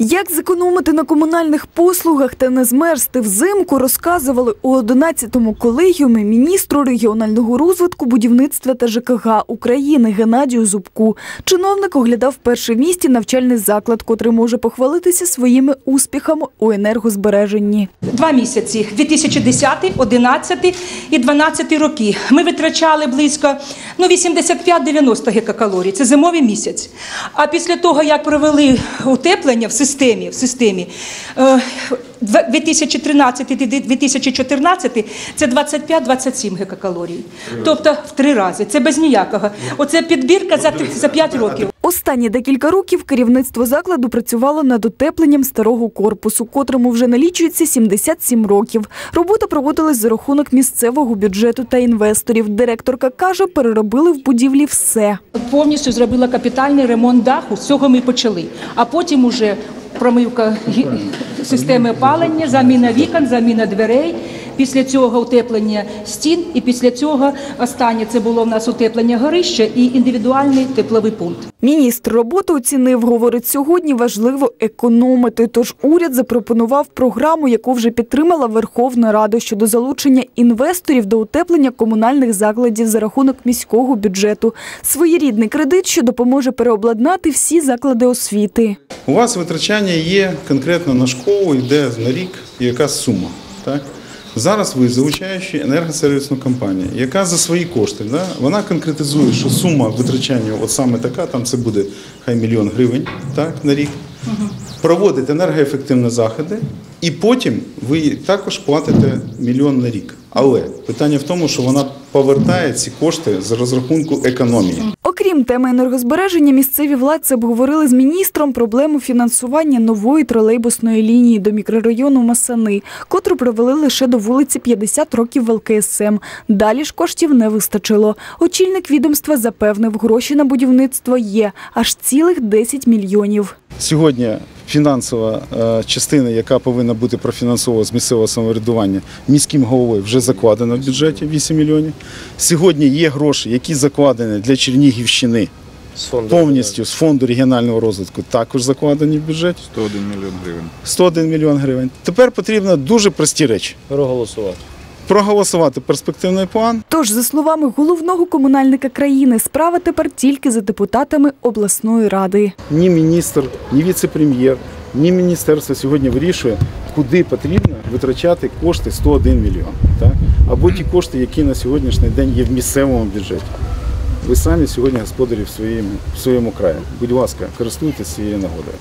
Як зекономити на комунальних послугах та не змерзти взимку, розказували у 11-му колегіумі міністру регіонального розвитку, будівництва та ЖКГ України Геннадію Зубку. Чиновник оглядав перший в місті навчальний заклад, котрий може похвалитися своїми успіхами у енергозбереженні. Два місяці 2010, 11 і 12 роки. Ми витрачали близько ну, 85-90 гекакалорій. Це зимовий місяць. А після того, як провели утеплення в системі, в системі е, 2013-2014 це 25-27 гекакалорій. Тобто в три рази. Це без ніякого. Оце підбірка за, за 5 років. Останні декілька років керівництво закладу працювало над утепленням старого корпусу, котрому вже налічується 77 років. Робота проводилась за рахунок місцевого бюджету та інвесторів. Директорка каже, переробили в будівлі все. Повністю зробила капітальний ремонт даху. З цього ми почали. А потім уже промивка системи опалення, заміна вікон, заміна дверей. Після цього утеплення стін, і після цього останнє це було в нас утеплення горища і індивідуальний тепловий пункт. Міністр роботи оцінив, говорить, сьогодні важливо економити. Тож уряд запропонував програму, яку вже підтримала Верховна Рада щодо залучення інвесторів до утеплення комунальних закладів за рахунок міського бюджету. Своєрідний кредит, що допоможе переобладнати всі заклади освіти. У вас витрачання є конкретно на школу, йде на рік якась сума. Так? Зараз ви залучаючи енергосервісну компанію, яка за свої кошти, да, вона конкретизує, що сума витрачання от саме така, там це буде хай мільйон гривень так, на рік. Проводить енергоефективні заходи, і потім ви також платите мільйон на рік. Але питання в тому, що вона повертає ці кошти з розрахунку економії. Окрім теми енергозбереження, місцеві владці обговорили з міністром проблему фінансування нової тролейбусної лінії до мікрорайону Масани, котру провели лише до вулиці 50 років в ЛКСМ. Далі ж коштів не вистачило. Очільник відомства запевнив, гроші на будівництво є аж цілих 10 мільйонів. Сьогодні фінансова е, частина, яка повинна бути профінансована з місцевого самоврядування міським головою, вже закладена в бюджеті 8 мільйонів. Сьогодні є гроші, які закладені для Чернігівщини З фонду повністю з фонду регіонального розвитку, також закладені в бюджеті 101 мільйон гривень. 101 мільйон гривень. Тепер потрібно дуже прості речі: Проголосувати. Проголосувати перспективний план. Тож, за словами головного комунальника країни, справа тепер тільки за депутатами обласної ради. Ні міністр, ні віце-прем'єр, ні міністерство сьогодні вирішує, куди потрібно витрачати кошти 101 мільйон. Так? Або ті кошти, які на сьогоднішній день є в місцевому бюджеті. Ви самі сьогодні господарі в своєму, в своєму краї. Будь ласка, користуйтесь цією нагодою.